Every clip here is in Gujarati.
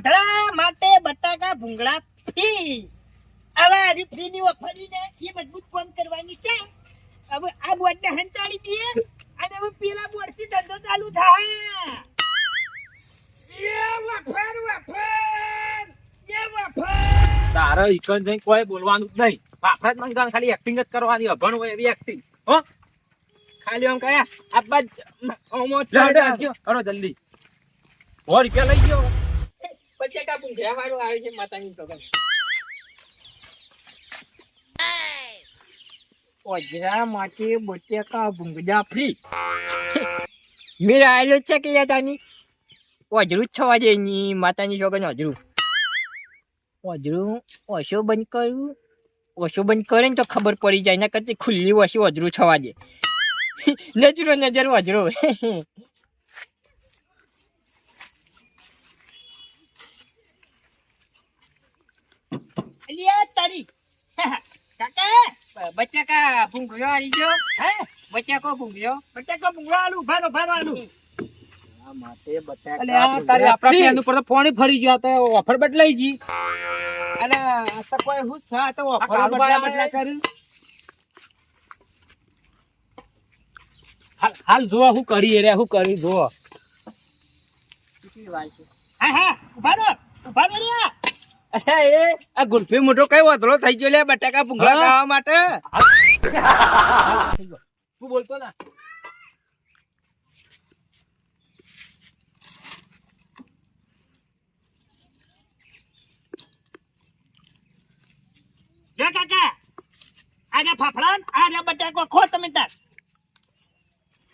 વધડા માટે બટાકા ભૂંગળા ફી. હવે હરી ફ્રીની ઓફરીને એ મજબૂત કોમ કરવાની છે. હવે આ બોર્ડને હંચાળી દઈએ અને હવે પેલા બોર્ડથી ધંધો ચાલુ થાય. એ વફર વફર એ વફર તારે ઇકન જઈ કોઈ બોલવાનું જ નહીં. ફાફડા જ નહીં ખાલી એક્ટિંગ જ કરવાની અભણ હોય એવી એક્ટિંગ હો? ખાલી આમ કયા આબા કરો જલ્દી. સો રૂપિયા લઈ ગયો. બટાકા ભૂંગળા વાળો આવે છે માતાની પ્રોગ્રામ ઓજરા માટે બટેકા ભૂંગડા ફ્રી. મેળ આવેલો છે કે યાદાની ઓજરું જ છવા દે ની માતાની છોકરાને ઓજરું. ઓજરું ઓછો બંધ કરું? ઓછો બંધ કરે ને તો ખબર પડી જાય ના કરતી ખુલ્લી ઓછી ઓજરું છવા દે. નજરો નજર ઓજરો. અલિયા તારી. કાકા બચાકા ભૂંગળો આલી જો હે? બચાકો ભૂંગળો. બચાકો ભૂંગળો આલુ ભારો ભારો આલુ. માટે બટાકા અલે આપણા ઉપર તો પાણી ફરી ગયો તો ઓફર બદલાઈ ગઈ. અલે તો કોઈ હું સા તો ઓફર બદલા બદલા કર્યું હાલ જોવા હું કરી રે હું કરી જો હા હા ઊભા રહો. અરે એ આ ગુલ્ફી મોટો કઈ વધરો થઈ ગયો લે બટાકા ભૂંગળા ખાવા માટે? તું બોલતો ના. કાકા આજા ફાફડા આજા બટાકો ખો તમે તાર.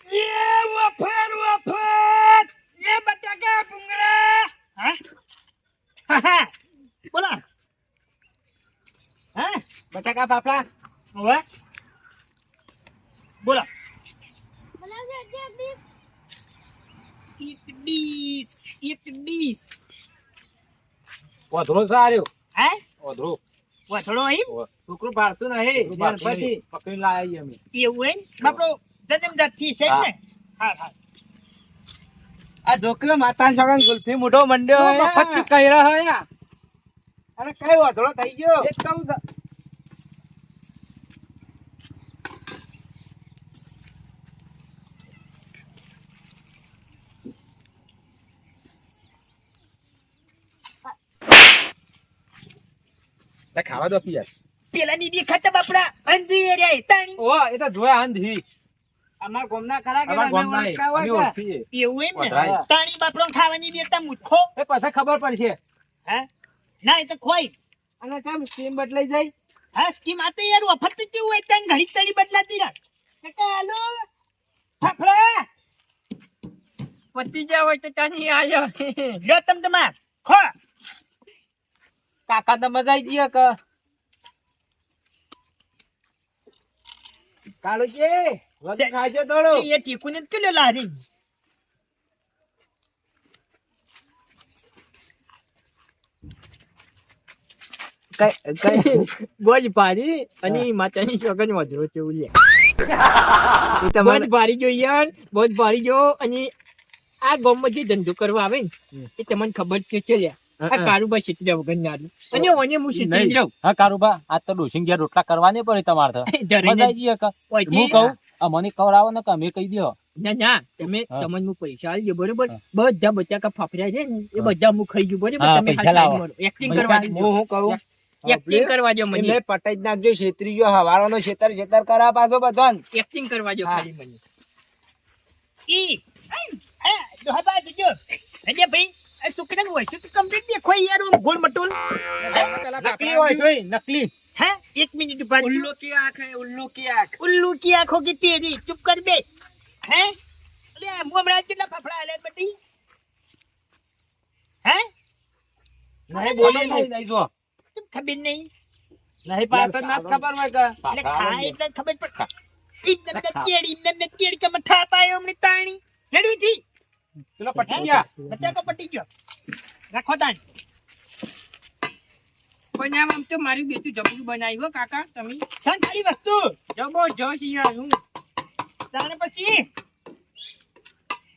એ વફર વફર એ બટાકા ભૂંગળા હા હા, હા બોલો હા બટાકા ફાફડા. હવે? બોલો. ઓધરો સાર્યો હે? ઓધરો વથડો અહીં છોકરું ભારતું નહીં. ગણપતિ. પકડી લાવી અમે. એવું એમ? બાપડો જન્મજાતથી છે ને? હા. હા આ જોકે માતા છોકરા ગુલ્ફી મોટો મંડ્યો હે. મફત કહી રહ્યો હે અરે કઈ ઓધરો થઈ ગયો? એક કહું લે ખાવા દો પિયર. પેલા ની દેખાત બાપડા. અંધી રે તાણી. ઓ એ તો જોયા આંધી અમાર ગોમના ખરા અમાર ગામના એ. અમે એવું એમ ને? તાણી બાપડો ખાવાની દેતા મૂર્ખો એ પછી ખબર પડશે. હે? ના એ તો ખોઈ. અને કેમ સ્કીમ બદલાઈ જાય. હા સ્કીમ યાર વફત તો કેવું હોય ત્યાં ઘડી બદલાતી રાખ. કાકા હાલો. ફાફડા. પતી જા હોય તો તાની આયો. જો તમ તમાર. ખો. કાકા તો મજા આવી ગયો કે કાળુ છે વધુ ખાજો થોડો. એ ટીકુ ને કેટલે લારી? બોજ ભારી અને માતાની ચોકન વધરો છે ઉલે. બોજ ભારી જો યાર. બોજ ભારી જો અને આ ગોમમાંથી ધંધો કરવા આવે ને એ તમને ખબર છે ચલ્યા. આ કારુબા ક્ષેત્ર વગર નારું અને ઓને હું ક્ષેત્ર રહું હા કારુબા આ તો ડોશિંગ ઘેર રોટલા કરવા પડે તમારે તો. મજા આવી હું કહું આ મને ખવડાવો ને કે કહી દો ના ના તમે તમને હું પૈસા આલજો બરોબર? હા. બધા બચાકા ફાફડ્યા છે એ બધા હું ખાઈ ગયું બરોબર? તમે પૈસા એક્ટિંગ કરવા દેજો. હું કહું? એક્ટિંગ કરવા દો મને. એટલે પટાઈ નાખજો ગયો હવારોનો છેતર છેતર કરા પાછો બધો એક્ટિંગ કરવા હા. ખાલી મને. ઈ આ દોહબા જોજો. અજે ભાઈ વૈસુ કે વૈસુ તો કમ્પ્લીટ દેખો યાર ગોલ મટોલ. નકલી હોય નકલી. હે? એક મિનિટ બાજુ ઉલ્લુ કી આંખ હે ઉલ્લુ કી આંખ. ઉલ્લુ કી આંખો કી તેરી? ચૂપ કર બે. હે? લે મોમડા કેટલા ફફડા લે બટી? હે? નહીં બોલો નહીં નહીં જો. ખબર નહીં. નહીં પાતો ના ખબર હોય કે. એટલે ખાય એટલે ખબર પડે. ઈ નમે કેડી નમે કેડી કે મથા પાયો હમણી તાણી. પેલો પટી ગયા. બટાકો પટી ગયો. રાખો તાણ બનાવ આમ તો મારી બેટું જબરું બનાવ્યું હો કાકા તમે. સાન ખાલી વસ્તુ. જબરજસ્ત યારું તારે પછી?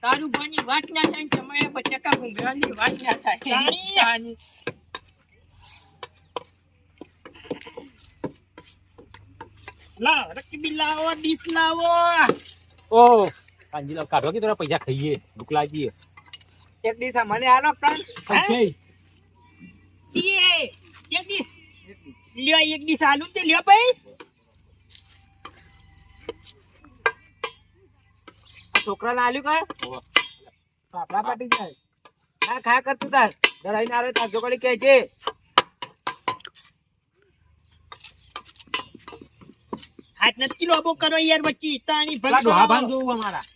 તારું બની વાત ના થાય તમારે બચકા ભૂંગળાની વાત ના થાય. તાણી. તાણી. લાવો રકબી લાવો ડીશ લાવો. ઓહો. કાંજી લાવ. કાઢો કે થોડા પૈસા ખાઈએ? ભૂખ લાગી એક દિવસ મને આલો કાન પૈસા ઈએ એક ડીશ. લ્યો એક ડીશ આલુ તે લ્યો ભાઈ. છોકરાને આલ્યું કા? પાપડા પાટી જાય. ના ખા કરતું તાર. ડરાઈને આવે તાર છોકરી કહે છે. હાથ નથી લોબો કરો યાર બચ્ચી તાણી ભલા ડોહા ભાન જોવું અમારા.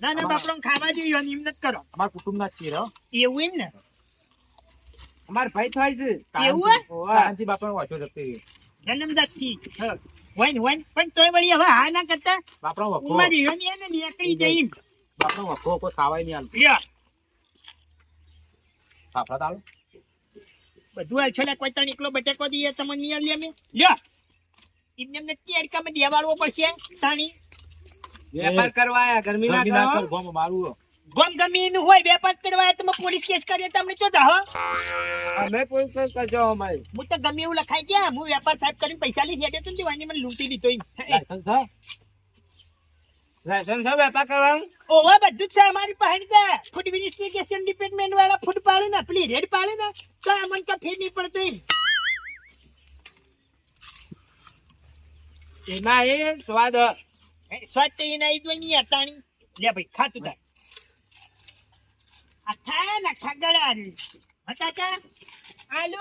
ના ના ખાવા જોઈએ એમ નથી કરો અમાર કુટુંબ ના છીએ. એવું એમ ને અમાર ભાઈ થાય છે એવું કાંજી બાપાનો વાંચો જતો. જન્મજાતથી વન વન પણ તોય વળી હવે હા ના કરતા બાપરો વખો ઉંમર ઈયોની એને નીકળી જઈ બાપરો વખો કોઈ ખાવાય નહીં હાલતું. યા ફાફડા તાલ બધું હાલ છેલ્લે કોઈ તણ એકલો બટેકો દઈએ તમને નહીં આલીએ અમે લ્યો એમને એમને કેડકામાં દેવાડવો પડશે તાણી વેપાર કરવાયા ગરમી ના કરો. ગોમ મારું હો. ગમ ગમી નું હોય વેપાર કરવા તમે પોલીસ કેસ કરીએ તમને ચો જાહો અમે પોલીસ કેસ કરજો અમારે. હું તો ગમે એવું લખાઈ ગયા હું વેપાર સાહેબ કરીને પૈસા લઈ ગયા તો દેવાની મને લૂંટી દીધો એમ. લાયસન્સ છે? લાયસન્સ છે વેપાર કરવાનું? ઓવા બધું છે અમારી પાસે છે ફૂડ ઇન્વેસ્ટિગેશન ડિપાર્ટમેન્ટ વાળા ફૂડ પાડે ને પેલી રેડ પાડે ને તો અમને તો ફેર નહીં પડતો એમ. એમાં એ સ્વાદ સ્વાદ એના ઈ જોઈ નહીં અતાણી લે ભાઈ ખાતું તાર અથા ના ખગડા રે. હટાકા આલુ?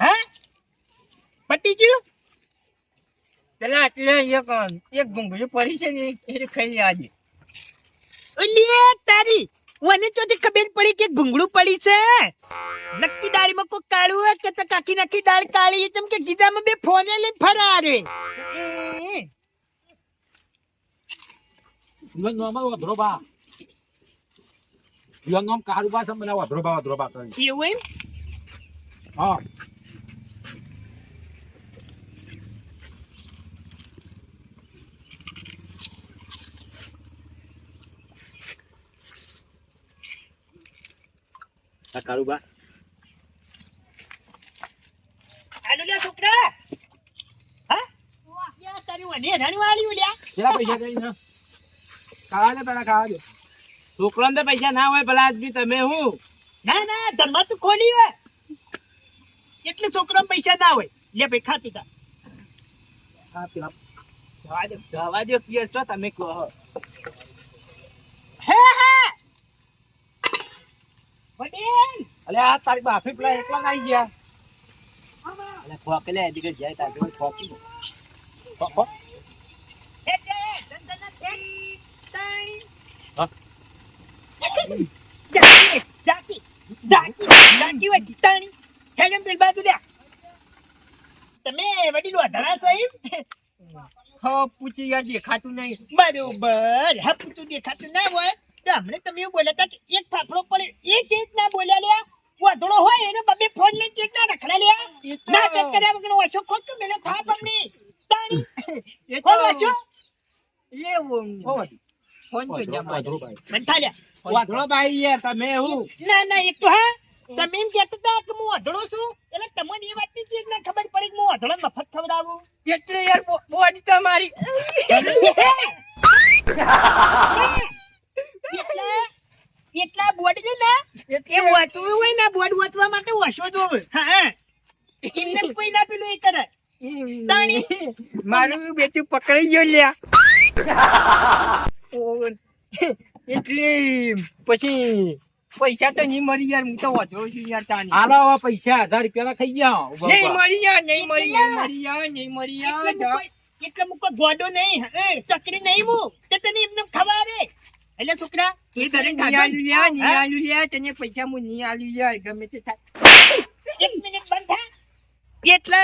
હા? પટી ગયું? પેલા એટલે એક એક ભૂંગળું પડી છે ને એ ખાઈ આજે ઓલી તારી. મને ચોથી ખબેન પડી કે ભૂંગળું પડી છે નક્કી દાળીમાં કોઈ કાળું હોય કે તો કાકી નક્કી ડાળ કાળી તેમ કે ગીધામાં બે ફોને લઈને ફરારે ઈવન નોર્મલ વધરો બા. ઈવન નોમ કારું છે, મને વધરો બા, વધરો બા. એવું એમ હા. આ કારું બા. આલુ લે છોકરા! હા? યા તારી વને રાણી વાળી લ્યા કેટલા પૈસા દઈ ને? ખાવા દે પેલા ખાવા દે. છોકરાને તો પૈસા ના હોય પેલા આજથી તમે હું? ના ના ધર્મ તું ખોલી હોય. એટલે છોકરા પૈસા ના હોય. લે ભાઈ ખાતું તા. હા પેલા. જવા દો જવા દો ક્લિયર છો તમે કહો હે હે વડીલ અલે આ તારી બાફી પેલા એકલા જ ગયા. અલે ખોકે લે એદી જાય તાર જોડે ખોકી ખો, ખો. હે. તમે વડીલો અઢળા છો એમ પૂછી યાર દેખાતું નહીં. બરોબર. દેખાતું ના હોય તો હમણે તમે એવું બોલ્યા હતા કે એક ફાફડો પડે એ ચેત ના બોલ્યા લ્યા. વાંધળો હોય એને બબે ફોન લઈ ચેત ના રખડા લે એ ના ટેક કર્યા વગર વાંચો ખોટ કે મેલે થા પમની તાણી. એ તો વાંચો. લેવો હો ફોન છે જમા. બંધા લ્યા વાંધળો બાઈ યાર તમે હું? ના ના એક તો હા. તમે એમ કહેતા હતા કે હું અઢળો છું. એટલે તમને એ વાતની ચીજ ના ખબર પડી કે હું અઢળો મફત ખવડાવું. એટલે યાર બોડી તમારી એટલા એટલા બોર્ડ છે ને એ વાંચવું હોય ને બોર્ડ વાંચવા માટે વાંચવો જોવે હા હા. એમને કોઈ ના પેલું એ કરે. મારું બેટું પકડાઈ ગયો લ્યા. એટલે પછી પૈસા તો નહીં મળી યાર હું તો વધરો છું યાર તાની હાલો હવે પૈસા હજાર રૂપિયા ના ખાઈ ગયા. નહીં. મળી યાર નહીં મળી યાર મળી યાર નહીં મળી યાર. એટલે મુકો- ગોડો નહીં. હે, ચકરી નહીં મુ. તે તને એમને ખવારે. એટલે છોકરા એ તને ખાધો ની ને? આલુ લ્યા, ની લ્યા, તને પૈસા હું ની આલુ લ્યા, ગમે તે થાય. એક મિનિટ બંધ થા. એટલે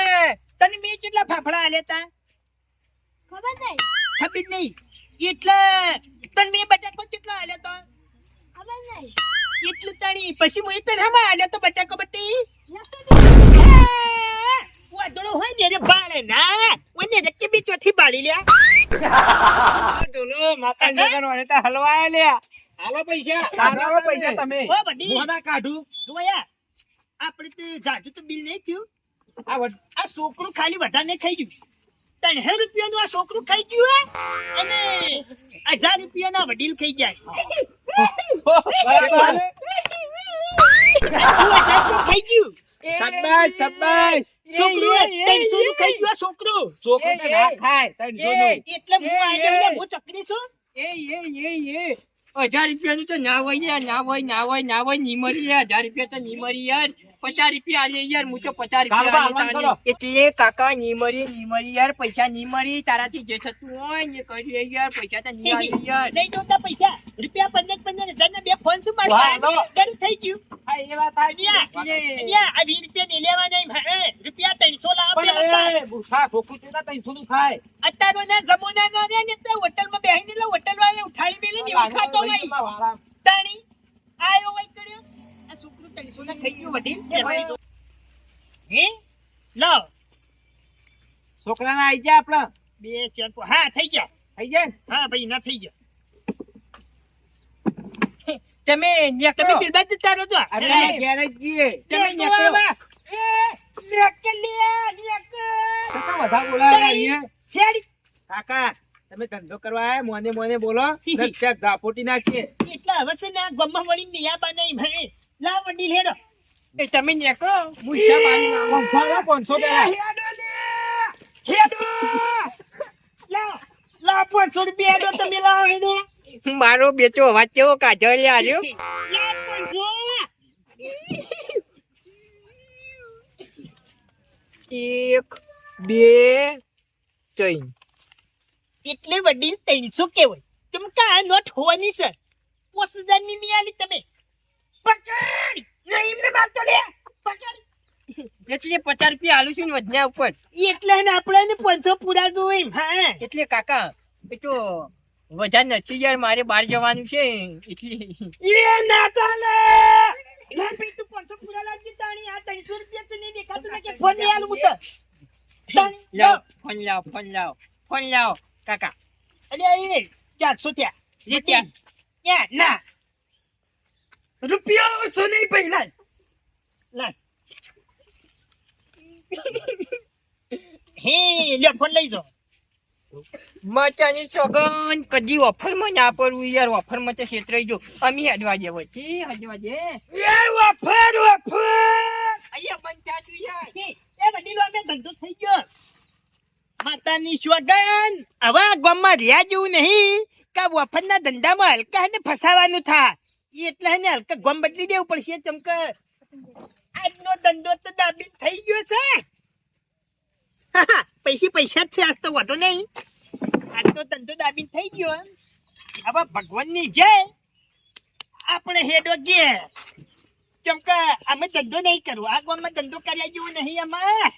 તને મેં કેટલા ફાફડા આલ્યા તા ખબર નહીં ખબર નહીં એટલે તને મેં બટાકો કેટલા આલ્યો તો ખબર નહીં એટલું તાણી. પછી હું તને હમા આલ્યો તો બટાકો બટી? વાદળો હોય ને રે બાળે ના. ઓને રક્કે બી ચોથી બાળી લ્યા? ડોલો માતા જગરવાને તો હલવાયા લ્યા. હાલો પૈસા. કાઢો પૈસા તમે. ઓ બડી હું કાઢું. જોયા આપણે તો જાજુ તો બિલ નહીં થયું. આ આ છોકરું ખાલી વધારે ખાઈ ગયું. ત્રણસો રૂપિયા નું આ છોકરું ખાઈ ગયું અને હજાર રૂપિયાના વડીલ ખાઈ ગયા. રૂપિયા ખાઈ ગયું. શાબાશ, શાબાશ. છોકરું ત્રણસો નું ખાઈ ગયું છોકરું છોકરો તો ના ખાય ત્રણસોનું. એટલે હું. એટલે હું ચકરી છું એ, એ, એ, એ. હજાર રૂપિયાનું તો ના હોય ના હોય ના હોય ના હોયની મળી હજાર રૂપિયા તો ની મળી યાર પચાસ રૂપિયા આલે યાર હું તો પચાસ રૂપિયા. એટલે કાકા ની મળી ની મળી યાર પૈસા ની મળી તારાથી જે થતું હોય ને કરી યાર પૈસા તો ની આલે યાર નહીં જોતા પૈસા રૂપિયા પંદર પંદર હજાર ને બે ફોન શું વાહ, મારે ગરું થઈ ગયું હા, એ વાત. અહીંયા, આ વીસ રૂપિયા હે? રૂપિયા ત્રણસો લાવો બુઠા છોકરું છે ને ત્રણસોનું ખાય. અત્યારનો જમાનાનો રે ને તો હોટલમાં બેહીને એટલે હોટલવાળાએ ઉઠાડી મેલી ને ખાતો હોય. તાણી, આયો હોય કર્યો. આ છોકરું ગયું વડીલ. હે? લો, છોકરાના આઈ ગયા આપડા બે ચાર હા થઈ ગયા થઈ ગયા હા ભાઈ ના થઈ ગયા તમે તમે નીકળો. જતા રહો છો. અરે હે? અમે ઘેર જ છીએ. તમે તમે નીકળો. નીકળો. એ, નીકળ લે, નીકળ. કાકા બધા બોલાવે અહીંયા. હેડી. કાકા તમે ધંધો કરવા મોને મોને બોલો ઝાપોટી નાખીએ એટલા હવે છે ને ગમમાં વળી નિયા બનાવી ભાઈ લાવ વડીલ હેડો. એ તમે નીકળો હું હિસાબ આલી આવું. પાંચસો પાંચસો પેલા હેડો લે. હેડો. લાવ. લાવ પાંચસો રૂપિયા હેડો તમે લાવો હેડો. મારો બેચો રહ્યો. લાવ પાંચસો. એક બે ત્રણ. એટલે વડીલ ત્રણસો કેવાય. તમે કા આ નોટ હોવાની સર પોસ હજારની નહીં આલી તમે. પકડ નહીં એમને મારતો લે. પકડ એટલે પચાસ રૂપિયા આલુ છું ને વધ્યા ઉપર. એટલે ને આપણે ને પાંચસો પૂરા જોઈ હા. એટલે કાકા એ તો વજન નથી યાર મારે બહાર જવાનું છે. એટલે એ ના ચાલે. યાર ભાઈ તું પાંચસો પૂરા લાવજે તાણી આ ત્રણસો રૂપિયા છે નહીં દેખાતું ને ફોન નહીં આલું હું લાવ લાવ ફોન લાવ ફોન લાવ ફોન લાવ. કાકા. અરે એ ચારસો ત્યાં. ત્યાં. ના. રૂપિયા સો નહીં પહેલા લાય. હે લ્યો ફોન લઈ જાઓ. મચાની સોગન કદી ઓફરમાં ના પડવું યાર ઓફરમાં તો છેતરાઈ જો અમે હડવા જેવો છે હડવા જે એ વફર વફર અહીંયા બંધ થાતું યાર. એ વડીલો અમે ધંધો થઈ ગયો. માતાની સ્વગન હવે ગામમાં રહ્યા જેવું નહીં કે વફરના ધંધામાં હલકા ને ફસાવાનું થા ઈ એટલે ને હલકા ગામ બદલી દેવું પડશે ચમકે આજનો ધંધો તો દાબી થઈ ગયો છે. પૈસા પૈસા જ છે, આજ તો વધુ નહીં. આજનો ધંધો દાબી થઈ ગયો હવે ભગવાનની જય. આપણે હેડો ગયા ચમકે અમે ધંધો નહીં કરવો આ ગામમાં ધંધો કર્યા જેવું નહીં આમાં